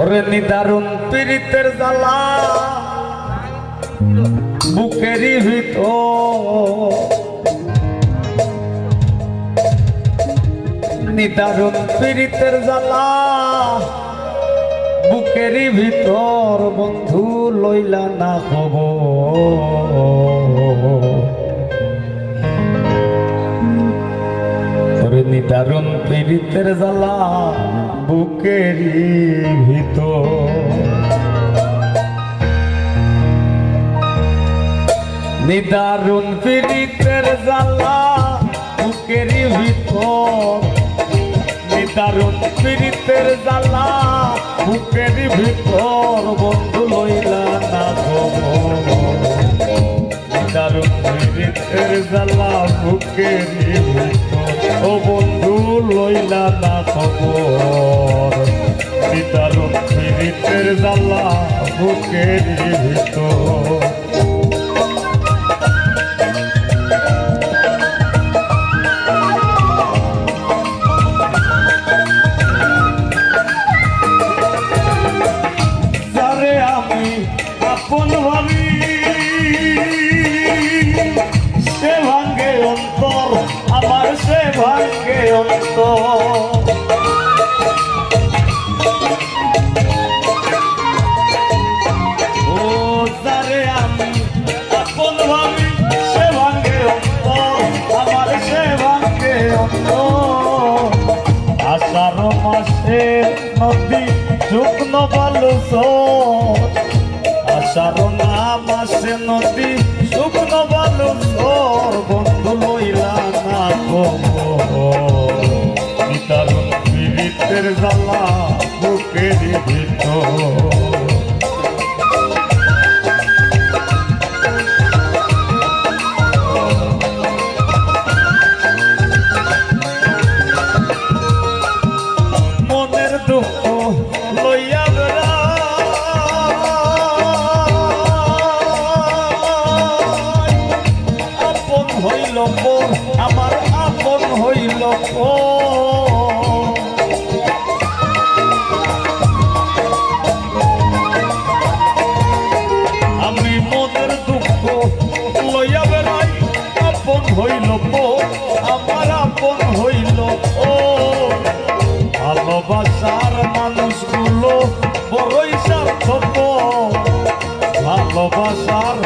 ওরে নিদারুন পীড়িতের জ্বালা। বুকেরই ভিতর। নিদারুন পীড়িতের জ্বালা। বুকেরই ভিতর বন্ধু লইলা না হব। নিদারুন পীড়িতের জ্বালা বুকেরই ভিতর। নিদারুন পীড়িতের জ্বালা বুকেরই ভিতর। নিদারুন পীড়িতের জ্বালা বুকেরই ভিতর। বন্ধু লইলা না নিদারুন পীড়িতের জ্বালা বুকেরই ভিতর। ও বন্ধু লইলা না খবর। নিদারুন পীড়িতের জ্বালা বুকের ভিতর। মাসে নদী শুকনো বালুস আষাঢ় নাম আসে নদী শুকনো বালুস বন্ধু লইলা না পিতার পীড়িতের জ্বালা বুকের ভিতর। আমার আপন হইল। ও ভালোবাসার মানুষগুলো বড়ই স্বার্থপর। ভালোবাসার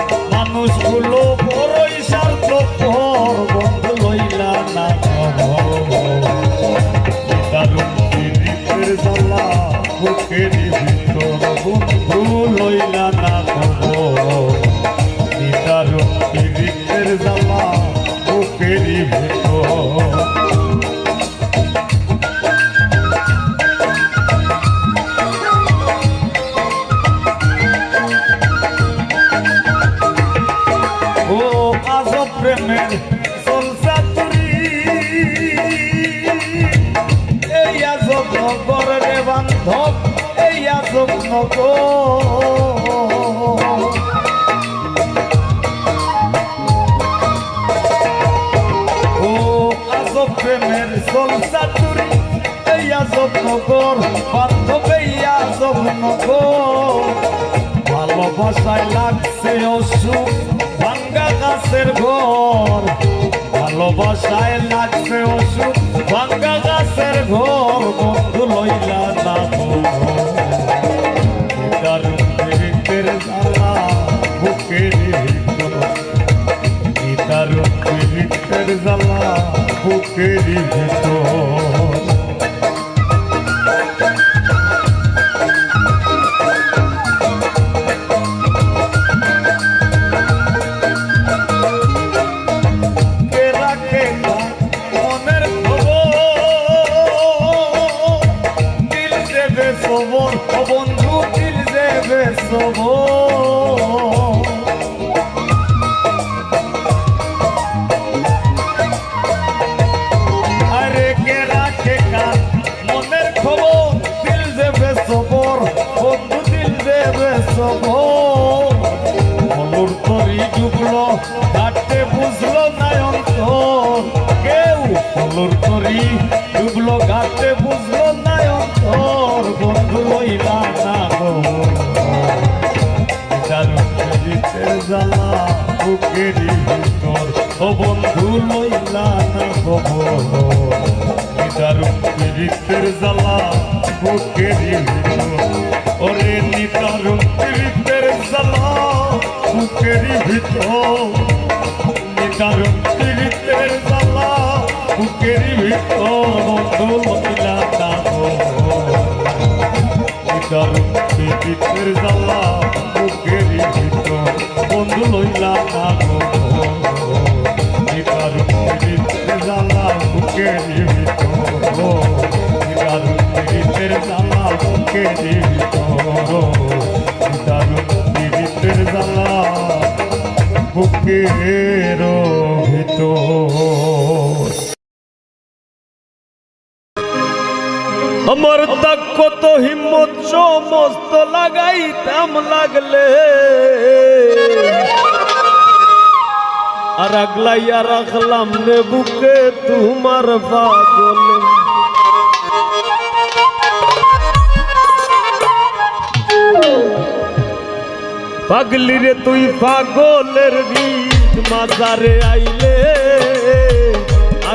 নগর বান্ধব এই আজব নগর ভালোবাসায় লাগছে অসুখ, ভাঙ্গা গাছের ঘর। ভালোবাসায় লাগছে অসুখ, ভাঙ্গা গাছের ঘর। বন্ধু লইলা না বুকের জ্বালা বুকের ভিতর। আলোর তরি ডুবলো গাতে বুঝলো নায়ক তোর বন্ধু হইলা না গো দিতে জ্বালা বুকেরি ভিতর ও বন্ধু লইলা না গো দারুণ পীড়িতের জ্বালা বুকেরি ভিতর ওরে নিদারুণ পীড়িতের জ্বালা বুকেরি ভিতর নিদারুণ জ্বালা বুকেরই ভিতর বন্ধু না খবর নিদারুণ পীড়িতের জ্বালা বুকেরই ভিতর বন্ধু লইলা খবর নিদারুণ পীড়িতের জ্বালা বুকেরই ভিতর নিদারুণ পীড়িতের জ্বালা বুকেরই ভিতর বুকের ভিতর আমার তাক কত হিম্মত, সমস্ত লাগাইতাম লাগলে। আর আগলাইয়া রাখলাম নে বুকে তোমার পাগলে। পাগলি রে, তুই পাগলের গীত মাজারে আইলে।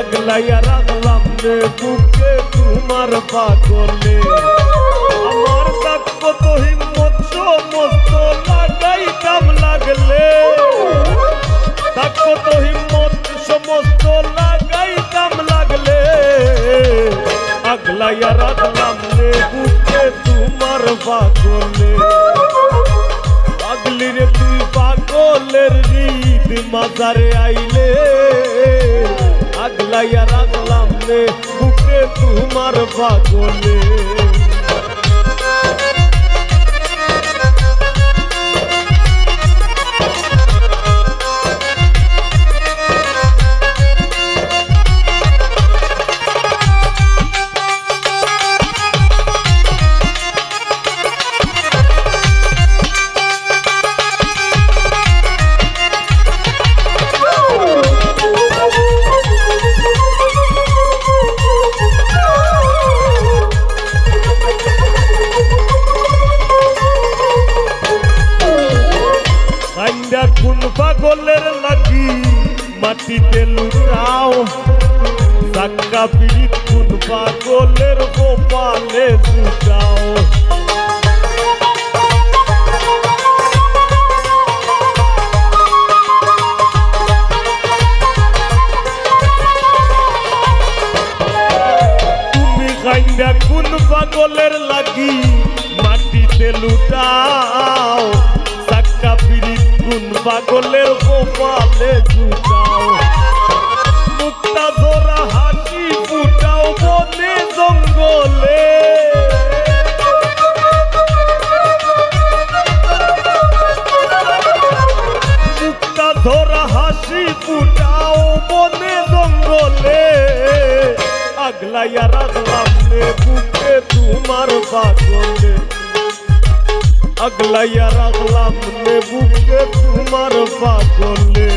আগলাইয়া রাখলাম রে বুকে তোমার পাগলে আমার তাক কত হিম্মত, সমস্ত লাগাইতাম লাগলে। তাক কত হিম্মত, সমস্ত লাগাইতাম লাগলে। আগলাইয়া রাখলাম রে বুকে তোমার পাগলে পাগলি রে, তুই পাগলের রীত মাজারে আইলে। আগলাইয়া রাখলাম রে তোমার পাগলে। মাটিতে লুটাও। সাক্কা পিড়িত কোন পাগলের গোপালে জুটাও। মুক্তা ধরা হাসি ফুটাও বনে জঙ্গলে। মুক্তা ধরা হাসি ফুটাও বনে জঙ্গলে। আগলাইয়া রাখলাম বুকে তোমার পাগলে আগলাইয়া রাখলাম বুকে তোমার পাগলে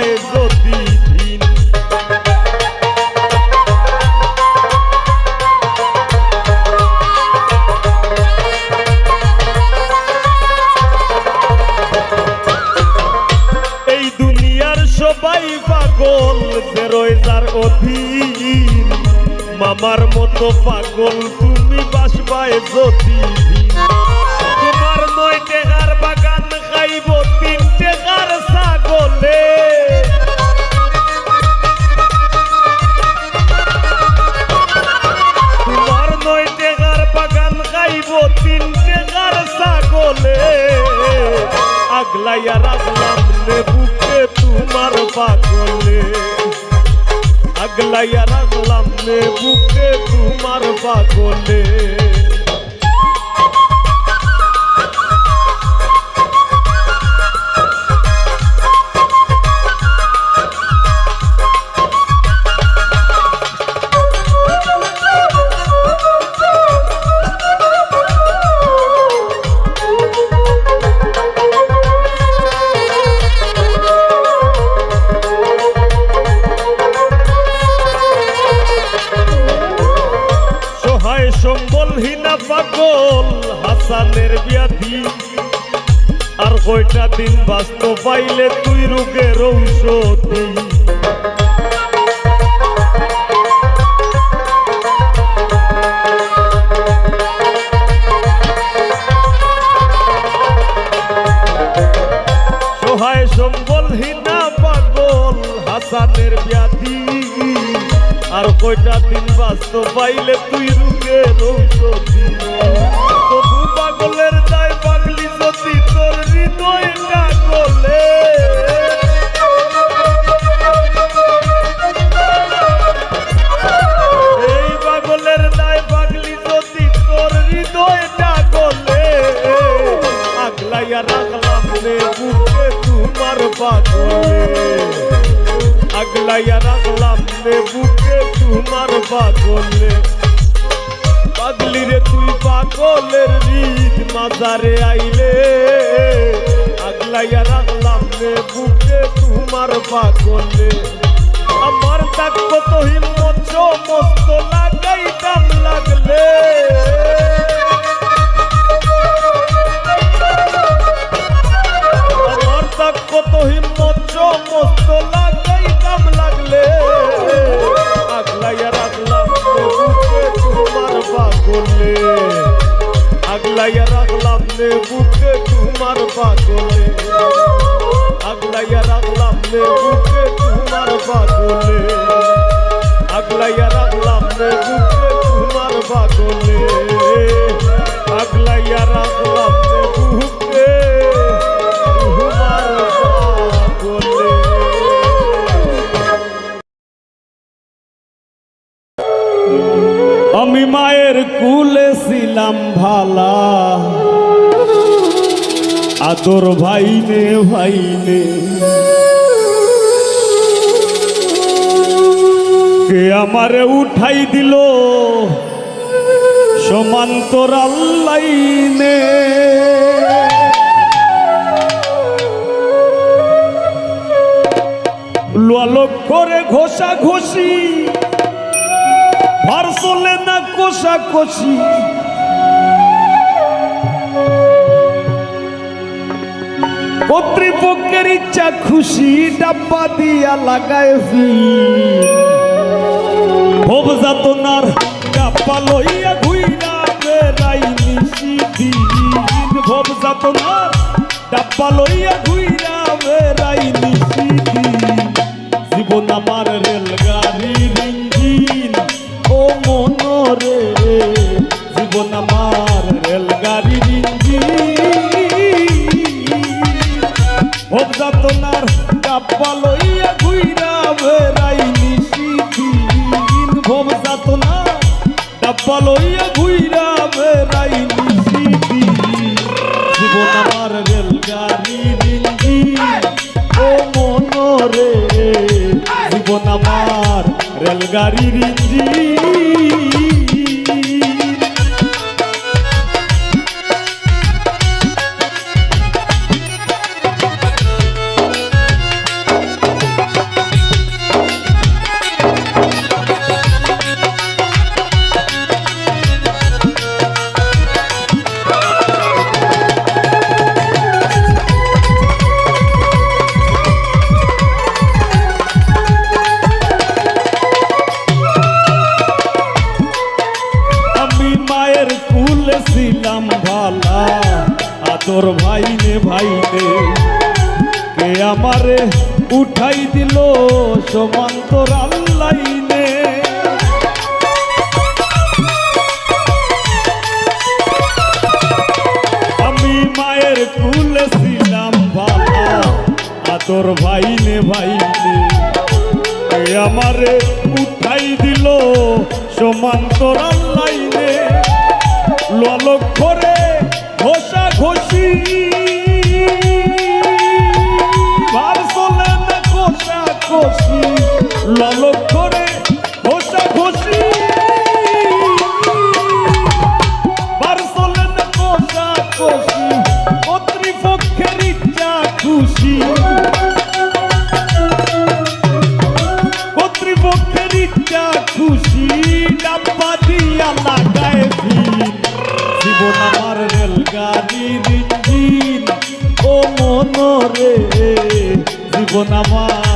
mais সহায় সম্বলহীনা পাগল হাসানের ব্যাধি। আর কয়টা দিন বাস্ত পাইলে তুই রোগের ঔষধি। সহায় সম্বলহীনা পাগল হাসানের ব্যাধি। আর কয়টা দিন বাস্ত পাইলে তুই রুগে রৌষধি তবু পাগলের দায় পাগলি যদি তোর হৃদয়টা গলে। এই পাগলের দায় পাগলি যদি তোর হৃদয়টা গলে। আগলাইয়া রাখলাম রে বুকে তোমার পাগলে। আগলাইয়া রাখলাম রে বুকে তোমার পাগলে। পাগলি রে, তুই পাগলের রিদ মাজারে আইলে। আগলাইয়া রাখলাম রে বুকে তোমার পাগলে। আমার তাক কত হিম্মত, সমস্ত লাগাইতাম লাগলে। আমার তাক কত হিম্মত, সমস্ত লাগাইতাম পাগলে? আগলাইয়া রাখলাম নে বুকে তোমার পাগলে। আগলাইয়া রাখলাম নে বুকে তোমার পাগলে। আগলাইয়া রাখলাম নে বুকে তোমার পাগলে। আদর ভাইনে ভাইনে। কে আমারে উঠাই দিল? সমান্তর আল্লাইনে লোয়ালোক করে ঘষা ঘষি ভার না কষা কষি। কর্তৃপক্ষের ইচ্ছা খুশি, ডাব্বা দিয়া লাগায় ফি ভোগ যাতনার ডাব্বা লইয়া ঘুইরা বেড়াই নিশি দিন। ভোগ যাতনার ডাব্বা লইয়া ঘুইরা বেড়াই নিশি দিন। জীবন আমার রেলগাড়ির ও মনরে যাতনার ডাব্বা লইয়া ঘুইরা বেড়াই নিশি দিন ভোগ যাতনা ডাব্বা লইয়া ঘুইরা বেড়াই নিশি দিন জীবন আমার রেলগাড়ির ইঞ্জিন ও মনরে, জীবন আমার রেলগাড়ির ইঞ্জিন সমান্তরাল লাইনে ললক করে ঘষা ঘষি। ভার চলে না জীবন আমার রেলগাড়ির ইঞ্জিন। ও মনরে জীবন আমার।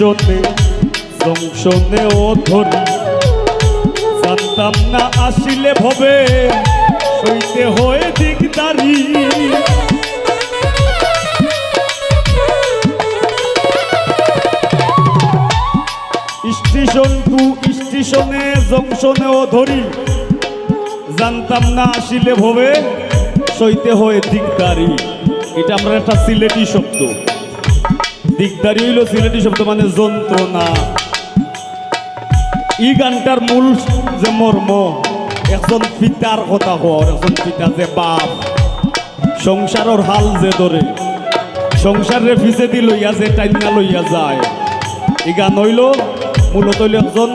স্টেশনে জংশনে ও ধরি। জানতাম না আসিলে ভবে, সইতে হয়ে দিকদারি। স্টেশন টু স্টেশনে জংশনে ও ধরি। জানতাম না আসিলে ভবে, সইতে হয়ে দিকদারি। এটা আমরা একটা সিলেটি শব্দ। দিকদারি হইল সিলেটি শব্দ মানে যন্ত্রণা। ই গানটার মূল যে মর্ম, একজন পিতার কথা হর একজন পিতা যে বাপ। সংসারের হাল যে ধরে সংসারের পিছে দি লইয়া যে টাইনা লইয়া যায়। ই গান হইল মূলত হইল একজন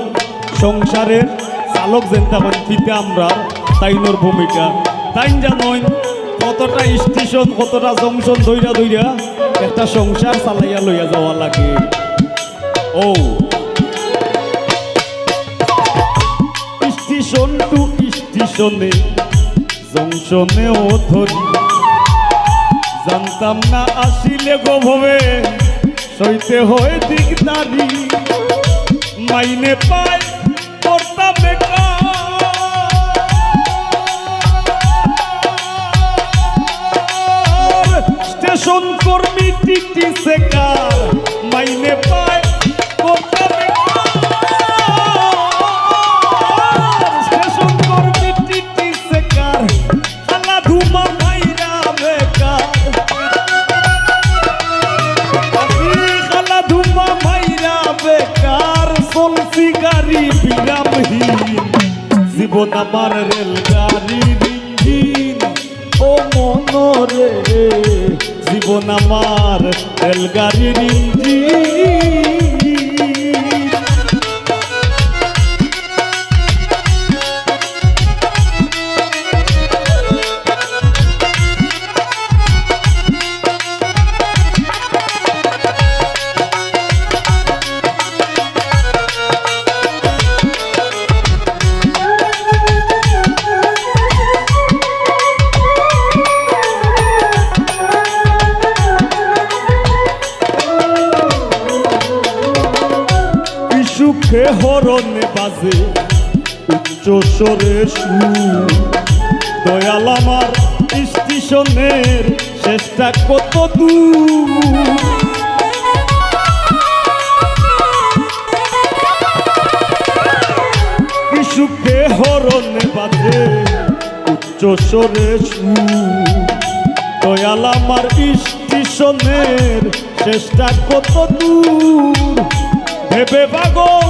সংসারের চালক যেন তখন পিতা আমরা তাইনোর ভূমিকা। তাইন জানইন কতটা স্টেশন, কতটা জংশন ধইরা ধইরা একটা সংসার চালাইয়া লইয়া যাওয়া লাগে। ও। স্টেশন টু স্টেশনে, জংশনেও ধরি। জানতাম না আসিলে গোভবে সইতে হয়ে দিকদারি মাইনে পাই কর্মী টিটি সেকার মাইনে পায় জীবন আমার রেলগাড়ির ইঞ্জিন ও মনরে। জীবন আমার রেলগাড়ির ইঞ্জিন। বাজে উচ্চ স্বরে দয়াল আমার স্টেশনের শেষটা কত দূর? সুখে হরণে বাজে উচ্চ স্বরে দয়াল আমার স্টেশনের শেষটা কত দূর? ভেবে পাগল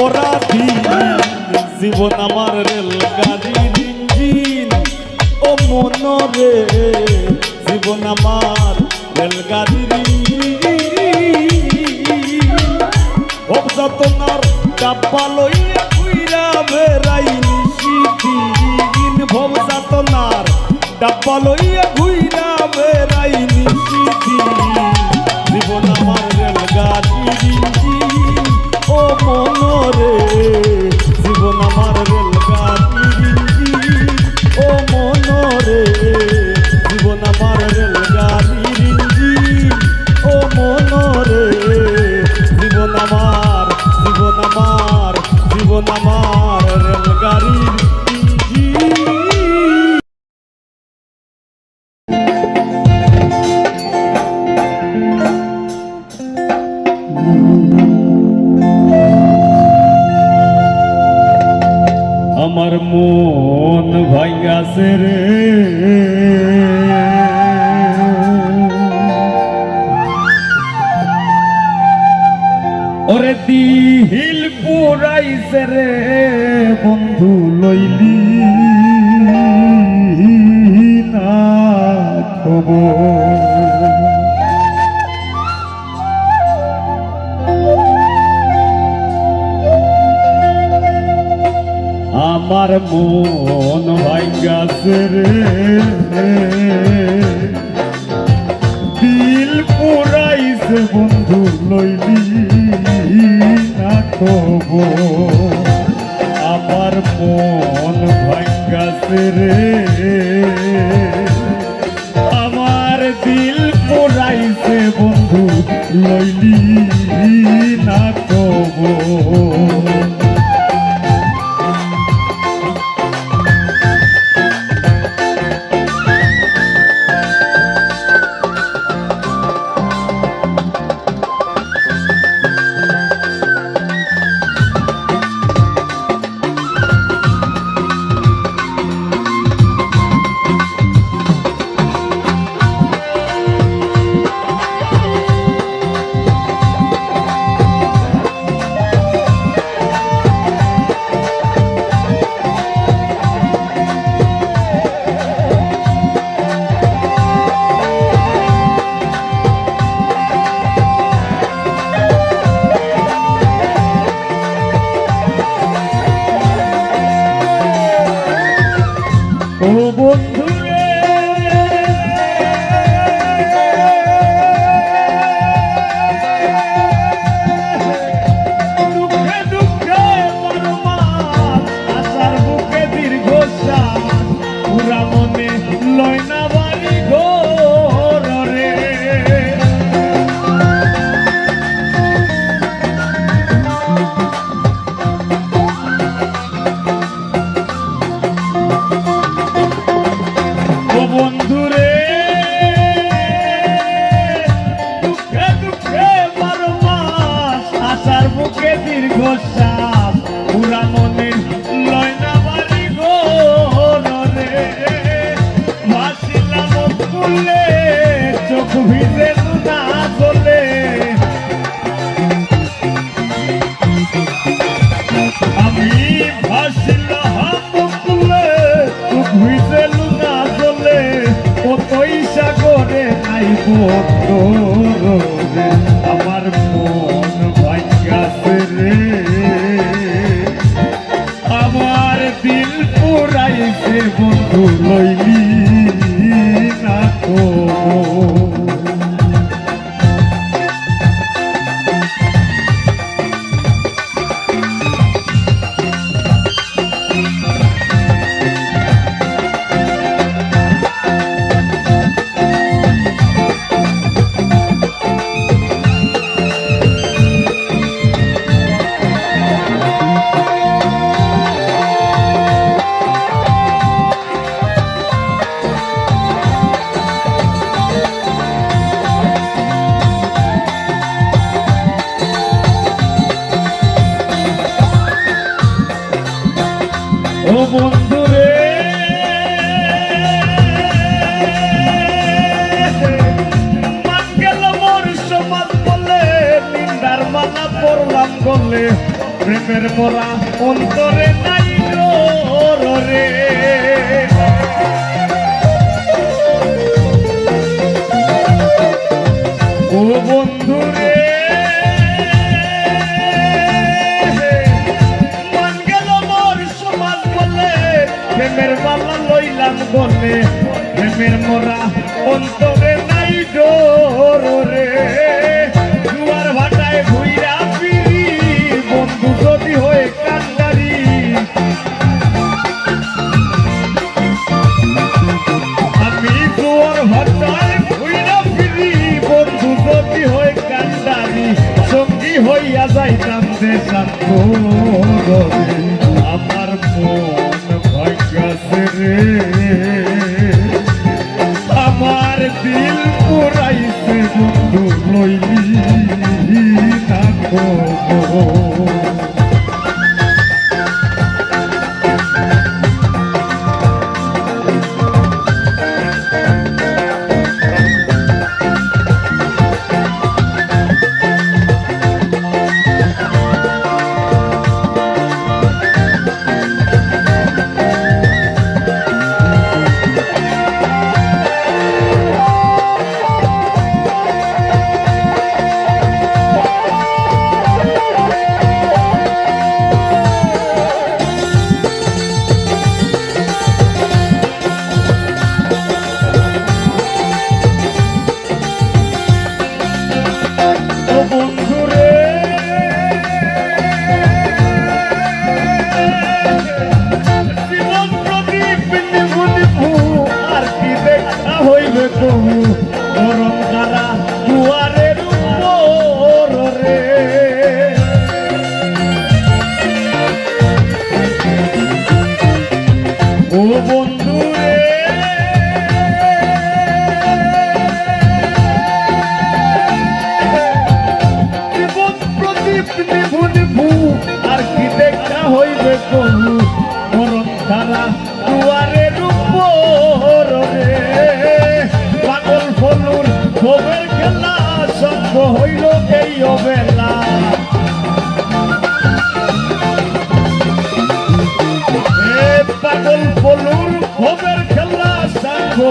অপরাধী জীবন আমার রেলগাড়ির ইঞ্জিন। ও মন রে জীবন আমার রেলগাড়ির ইঞ্জিন। অবজাতনার ডাব্বা লইয়া কুইরা বেড়াই নিশিদিন ভবজাতনার ডাব্বা লইয়া মন ভাই গাছের দিল পোড়াইছে বন্ধু, লইলি আবার আমার মন ভাইগাছে রে। আমার দিল পোড়াইছে বন্ধু, লইলি গুনাইলি বলে, প্রেমের পরা অন্তরে নাই রে ও বন্ধু রে প্রেমের বালা লইলাম বলে, প্রেমের মোরা অন্তরে হইয়া যাইতাম দেশ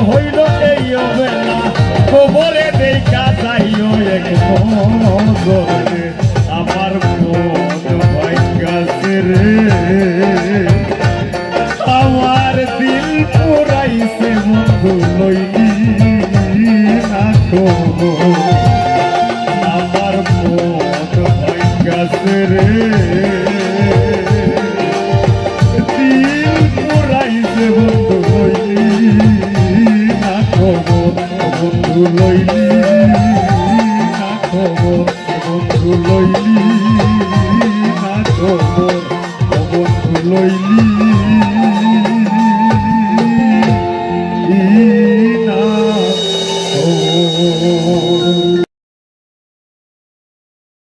হইল